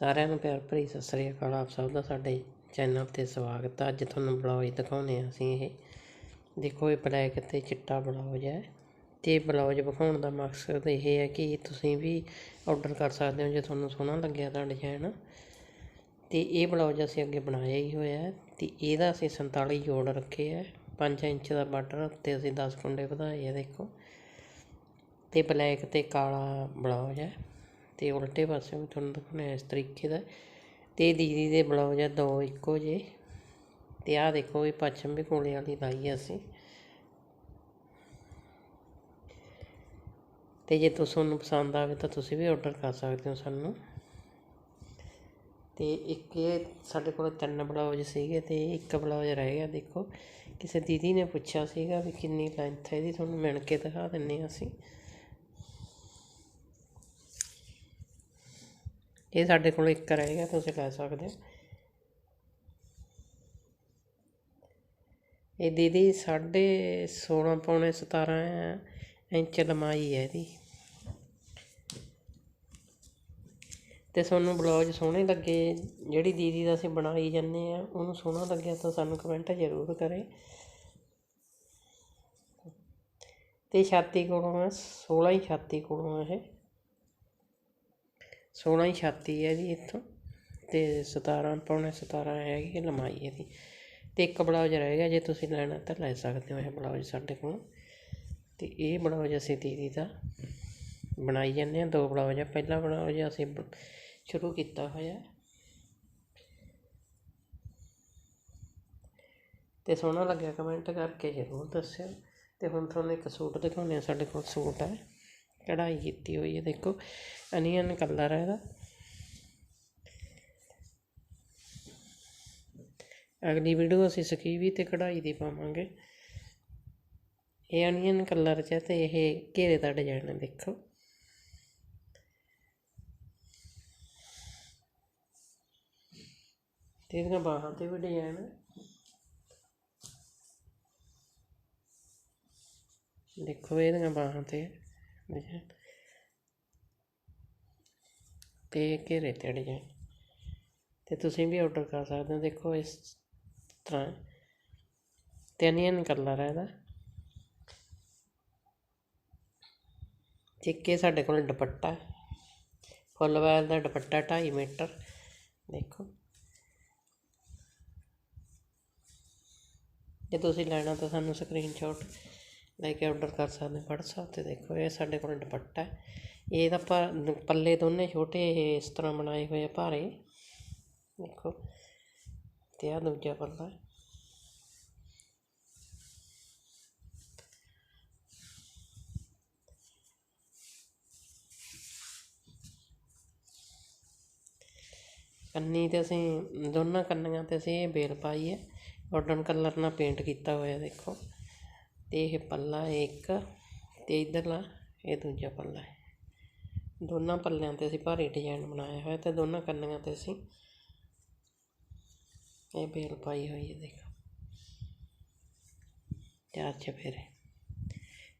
ਸਾਰਿਆਂ ਨੂੰ ਪਿਆਰ ਭਰੀ ਸਤਿ ਸ੍ਰੀ ਅਕਾਲ। ਆਪ ਸਭ ਦਾ ਸਾਡੇ ਚੈਨਲ ਤੇ ਸਵਾਗਤ ਹੈ ਅੱਜ ਤੁਹਾਨੂੰ ਬਲੌਜ ਦਿਖਾਉਨੇ ਆ ਅਸੀਂ ਇਹ। ਦੇਖੋ, ਇਹ ਬਲੈਕ ਤੇ ਚਿੱਟਾ ਬਲੌਜ ਹੈ। ਤੇ ਬਲੌਜ ਵਿਖਾਉਣ ਦਾ ਮਕਸਦ ਇਹ ਹੈ ਕਿ ਤੁਸੀਂ ਵੀ ਆਰਡਰ ਕਰ ਸਕਦੇ ਹੋ ਜੇ ਤੁਹਾਨੂੰ ਸੋਹਣਾ ਲੱਗਿਆ ਤਾਂ ਡਿਜ਼ਾਈਨ ਤੇ ਇਹ ਬਲੌਜ ਅਸੀਂ ਅੱਗੇ ਬਣਾਇਆ ਹੀ ਹੋਇਆ ਹੈ। ਤੇ ਇਹਦਾ ਅਸੀਂ 47 ਜੋੜ ਰੱਖੇ ਹੈ। 5 ਇੰਚ ਦਾ ਬਾਰਡਰ ਤੇ ਅਸੀਂ 10 ਕੁੰਡੇ ਵਧਾਏ ਆ, ਦੇਖੋ। ਤੇ ਬਲੈਕ ਤੇ ਕਾਲਾ ਬਲੌਜ ਹੈ। ਅਤੇ ਉਲਟੇ ਪਾਸੇ ਵੀ ਤੁਹਾਨੂੰ ਦਿਖਾਉਣਾ ਇਸ ਤਰੀਕੇ ਦਾ। ਅਤੇ ਦੀਦੀ ਦੇ ਬਲਾਊਜ ਆ ਦੋ ਇੱਕੋ ਜਿਹੇ। ਅਤੇ ਆਹ ਦੇਖੋ ਇਹ ਵੀ ਕੋਲੇ ਵਾਲੀ ਲਾਈ ਆ ਅਸੀਂ। ਅਤੇ ਜੇ ਤੁਹਾਨੂੰ ਪਸੰਦ ਆਵੇ ਤਾਂ ਤੁਸੀਂ ਵੀ ਆਰਡਰ ਕਰ ਸਕਦੇ ਹੋ ਸਾਨੂੰ। ਅਤੇ ਇੱਕ ਇਹ ਸਾਡੇ ਕੋਲ ਤਿੰਨ ਬਲਾਊਜ ਸੀਗੇ ਅਤੇ ਇੱਕ ਬਲਾਊਜ ਰਹਿ ਗਿਆ ਦੇਖੋ। ਕਿਸੇ ਦੀਦੀ ਨੇ ਪੁੱਛਿਆ ਸੀਗਾ ਵੀ ਕਿੰਨੀ ਲੈਂਥ ਹੈ ਇਹਦੀ, ਤੁਹਾਨੂੰ ਮਿਣ ਕੇ ਦਿਖਾ ਦਿੰਨੇ ਹਾਂ ਅਸੀਂ। ਇਹ ਸਾਡੇ ਕੋਲ ਇੱਕ ਰਹਿ ਗਿਆ ਤੁਸੀਂ ਲੈ ਸਕਦੇ ਹੋ। ਇਹ ਦੀਦੀ ਸਾਢੇ 16 ਪੌਣੇ 17 ਇੰਚ ਲੰਮਾਈ ਹੈ ਇਹਦੀ। ਤੇ ਤੁਹਾਨੂੰ ਬਲੌਜ ਸੋਹਣੇ ਲੱਗੇ, ਜਿਹੜੀ ਦੀਦੀ ਦਾ ਅਸੀਂ ਬਣਾਈ ਜਾਂਦੇ ਆ ਉਹਨੂੰ ਸੋਹਣਾ ਲੱਗਿਆ ਤਾਂ ਸਾਨੂੰ ਕਮੈਂਟ ਜ਼ਰੂਰ ਕਰੇ। ਤੇ ਛਾਤੀ ਕੋਲੋਂ ਹੈ 16 ਹੀ ਛਾਤੀ ਕੋਲੋਂ ਹੈ ਇਹ। 16 ਹੀ ਛਾਤੀ ਹੈ ਜੀ ਇੱਥੋਂ ਅਤੇ 17 ਪੌਣੇ 17 ਹੈਗੀ ਹੈ ਲੰਮਾਈ ਇਹਦੀ ਅਤੇ ਇੱਕ ਬਲਾਊਜ ਰਹਿ ਗਿਆ, ਜੇ ਤੁਸੀਂ ਲੈਣਾ ਤਾਂ ਲੈ ਸਕਦੇ ਹੋ ਇਹ ਬਲਾਊਜ ਸਾਡੇ ਕੋਲ। ਅਤੇ ਇਹ ਬਲਾਊਜ ਅਸੀਂ ਦੀਦੀ ਦਾ ਬਣਾਈ ਜਾਂਦੇ ਹਾਂ, ਦੋ ਬਲਾਉਜ ਆ। ਪਹਿਲਾ ਬਲਾਊਜ ਅਸੀਂ ਸ਼ੁਰੂ ਕੀਤਾ ਹੋਇਆ। ਤੇ ਸੋਹਣਾ ਲੱਗਿਆ ਕਮੈਂਟ ਕਰਕੇ ਜ਼ਰੂਰ ਦੱਸਿਓ। ਤੇ ਹੁਣ ਤੁਹਾਨੂੰ ਇੱਕ ਸੂਟ ਦਿਖਾਉਂਦੇ ਆ ਸਾਡੇ ਕੋਲ ਸੂਟ ਹੈ। ਕਢਾਈ ਕੀਤੀ ਹੋਈ ਹੈ, ਦੇਖੋ, ਅਨੀਅਨ ਕਲਰ ਹੈ ਇਹਦਾ। ਅਗਲੀ ਵੀਡੀਓ ਅਸੀਂ ਸਕੀਵੀ ਤੇ ਕਢਾਈ ਦੀ ਪਾਵਾਂਗੇ। ਇਹ ਅਨੀਅਨ ਕਲਰ 'ਚ ਹੈ ਤੇ ਇਹ ਘੇਰੇ ਦਾ ਡਿਜ਼ਾਈਨ ਹੈ, ਦੇਖੋ। ਤੇ ਇਹਦੀਆਂ ਬਾਹਾਂ ਤੇ ਵੀ ਡਿਜ਼ਾਈਨ ਹੈ। ਦੇਖੋ, ਇਹਦੀਆਂ ਬਾਹਾਂ ਤੇ। ਡਿਜ਼ਾਈਨ ਤੇ ਘੇਰੇ ਤੇ ਡਿਜ਼ਾਈਨ ਤੇ ਤੁਸੀਂ ਵੀ ਆਰਡਰ ਕਰ ਸਕਦੇ ਹੋ। ਦੇਖੋ ਇਸ ਤਰ੍ਹਾਂ ਤੇ ਅਨੀਅਨ ਕਲਰ ਹੈ ਇਹਦਾ ਚਿੱਕੇ ਸਾਡੇ ਕੋਲ ਦੁਪੱਟਾ ਫੁੱਲ ਵਾਲ ਦਾ ਦੁਪੱਟਾ 2.5 ਮੀਟਰ। ਦੇਖੋ। ਜੇ ਤੁਸੀਂ ਲੈਣਾ ਤਾਂ ਸਾਨੂੰ ਸਕਰੀਨਸ਼ਾਟ ਲੈ ਕੇ ਆਰਡਰ ਕਰ ਸਕਦੇ ਹੋ WhatsApp ਤੇ ਦੇਖੋ, ਇਹ ਸਾਡੇ ਕੋਲ ਦੁਪੱਟਾ ਹੈ। ਇਹਦਾ ਪੱਲੇ ਦੋਨੇ ਛੋਟੇ ਇਸ ਤਰ੍ਹਾਂ ਬਣਾਏ ਹੋਏ ਆ ਭਾਰੇ। ਦੇਖੋ, ਤੇ ਆ ਦੂਜਾ ਪੱਲਾ ਕੰਨੀ ਤੇ ਅਸੀਂ, ਦੋਨਾਂ ਕੰਨੀਆਂ ਤੇ ਅਸੀਂ ਇਹ ਬੇਲ ਪਾਈ ਹੈ। ਗੋਲਡਨ ਕਲਰ ਨਾਲ ਪੇਂਟ ਕੀਤਾ ਹੋਇਆ, ਦੇਖੋ। ਅਤੇ ਇਹ ਪੱਲਾ ਇੱਕ ਅਤੇ ਇੱਧਰਲਾ ਇਹ ਦੂਜਾ ਪੱਲਾ ਹੈ। ਦੋਨਾਂ ਪੱਲਿਆਂ ਤੇ ਅਸੀਂ ਭਾਰੀ ਡਿਜ਼ਾਇਨ ਬਣਾਇਆ ਹੋਇਆ ਅਤੇ ਦੋਨਾਂ ਕੰਨੀਆਂ ਤੇ ਅਸੀਂ ਇਹ ਬੇਲ ਪਾਈ ਹੋਈ ਹੈ ਦੇਖੋ। ਚਾਰ ਚਫੇਰੇ।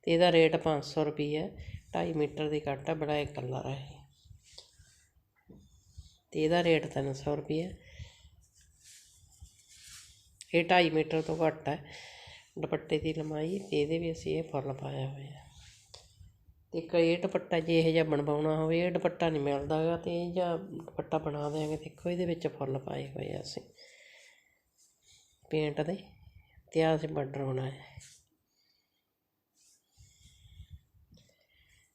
ਅਤੇ ਇਹਦਾ ਰੇਟ ਪੰਜ ਸੌ ਰੁਪਈਆ ਢਾਈ ਮੀਟਰ ਦੀ ਕੱਟ ਹੈ, ਬੜਾ ਇੱਕ ਕਲਰ ਹੈ ਅਤੇ ਇਹਦਾ ਰੇਟ ਤਿੰਨ ਸੌ ਰੁਪਈਆ ਇਹ ਢਾਈ ਮੀਟਰ ਤੋਂ ਘੱਟ ਹੈ। ਦੁਪੱਟੇ ਦੀ ਲੰਬਾਈ ਅਤੇ ਇਹਦੇ ਵੀ ਅਸੀਂ ਇਹ ਫੁੱਲ ਪਾਇਆ ਹੋਇਆ ਤੇ ਇੱਕ ਇਹ ਦੁਪੱਟਾ ਜੇ ਇਹੋ ਜਿਹਾ ਬਣਵਾਉਣਾ ਹੋਵੇ, ਇਹ ਦੁਪੱਟਾ ਨਹੀਂ ਮਿਲਦਾ ਹੈਗਾ ਅਤੇ ਇਹ ਜਿਹਾ ਦੁਪੱਟਾ ਬਣਾ ਦਿਆਂਗੇ। ਦੇਖੋ, ਇਹਦੇ ਵਿੱਚ ਫੁੱਲ ਪਾਏ ਹੋਏ ਆ ਅਸੀਂ। ਪੇਂਟ ਦੇ ਅਤੇ ਆਹ ਅਸੀਂ ਬਾਰਡਰ ਬਣਾਇਆ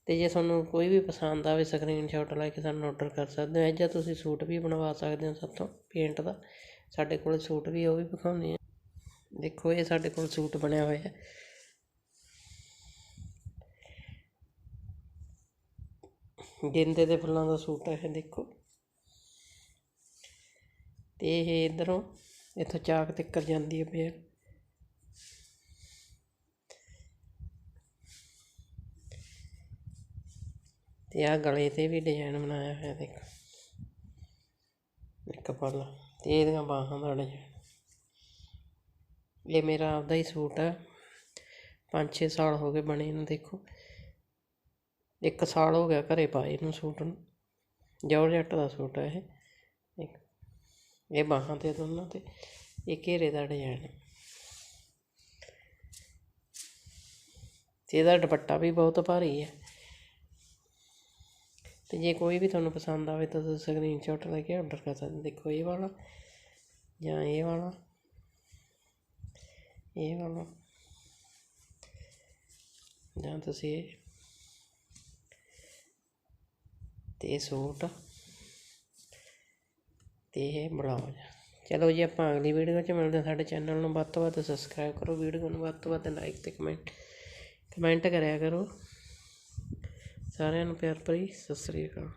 ਅਤੇ ਜੇ ਤੁਹਾਨੂੰ ਕੋਈ ਵੀ ਪਸੰਦ ਆਵੇ ਸਕਰੀਨਸ਼ਾਟ ਲੈ ਕੇ ਸਾਨੂੰ ਆਰਡਰ ਕਰ ਸਕਦੇ ਹੋ। ਇਹ ਜਾਂ ਤੁਸੀਂ ਸੂਟ ਵੀ ਬਣਵਾ ਸਕਦੇ ਹੋ ਸਾਤੋਂ ਪੇਂਟ ਦਾ। ਸਾਡੇ ਕੋਲ ਸੂਟ ਵੀ ਉਹ ਵੀ ਵਿਖਾਉਂਦੇ ਆ ਦੇਖੋ, ਇਹ ਸਾਡੇ ਕੋਲ ਸੂਟ ਬਣਿਆ ਹੋਇਆ ਹੈ। ਗੇਂਦੇ ਦੇ ਫੁੱਲਾਂ ਦਾ ਸੂਟ ਹੈ, ਇਹ ਦੇਖੋ। ਤੇ ਇਹ ਇਧਰੋਂ, ਇੱਥੋਂ ਚਾਕ ਤਿੱਕਰ ਜਾਂਦੀ ਹੈ ਬੇਲ ਤੇ ਆ ਗਲੇ ਤੇ ਵੀ ਡਿਜ਼ਾਈਨ ਬਣਾਇਆ ਹੋਇਆ, ਦੇਖੋ। ਇੱਕ ਪੱਲਾ, ਤੇ ਇਹਦੀਆਂ ਬਾਹਾਂ ਦਾ ਡਿਜ਼ਾਈਨ ਇਹ ਮੇਰਾ ਆਪਦਾ ਹੀ ਸੂਟ ਹੈ 5-6 ਸਾਲ ਹੋ ਗਏ ਬਣੇ ਨੂੰ, ਦੇਖੋ। ਇੱਕ ਸਾਲ ਹੋ ਗਿਆ ਘਰੇ ਪਾਏ ਇਹਨੂੰ ਸੂਟ ਨੂੰ। ਜੋਰਜੱਟ ਦਾ ਸੂਟ ਹੈ ਇਹ। ਇਹ ਬਾਹਾਂ ਤੇ ਦੋਨਾਂ ਤੇ। ਇਹ ਘੇਰੇ ਦਾ ਡਿਜ਼ਾਈਨ ਤੇ ਇਹਦਾ ਦੁਪੱਟਾ ਵੀ ਬਹੁਤ ਭਾਰੀ ਹੈ ਤੇ ਜੇ ਕੋਈ ਵੀ ਤੁਹਾਨੂੰ ਪਸੰਦ ਆਵੇ ਤਾਂ ਤੁਸੀਂ ਸਕਰੀਨਸ਼ਾਟ ਲੈ ਕੇ ਆਰਡਰ ਕਰ ਸਕਦੇ ਦੇਖੋ, ਇਹ ਵਾਲਾ ਜਾਂ ਇਹ ਵਾਲਾ। ਇਹ ਵਾਲਾ। ਜਾਂ ਤੁਸੀਂ ਇਹ ਤੇ ਸੂਟ ਤੇ ਇਹ ਬਲਾਉਜ਼ ਚਲੋ ਜੀ, ਆਪਾਂ ਅਗਲੀ ਵੀਡੀਓ 'ਚ ਮਿਲਦੇ ਹਾਂ ਸਾਡੇ ਚੈਨਲ ਨੂੰ। ਵੱਧ ਤੋਂ ਵੱਧ ਸਬਸਕ੍ਰਾਈਬ ਕਰੋ ਵੀਡੀਓ ਨੂੰ। ਵੱਧ ਤੋਂ ਵੱਧ ਲਾਈਕ ਤੇ ਕਮੈਂਟ ਕਮੈਂਟ ਕਰਿਆ ਕਰੋ। ਸਾਰਿਆਂ ਨੂੰ ਪਿਆਰ ਭਰੀ ਸਤਿ ਸ੍ਰੀ ਅਕਾਲ।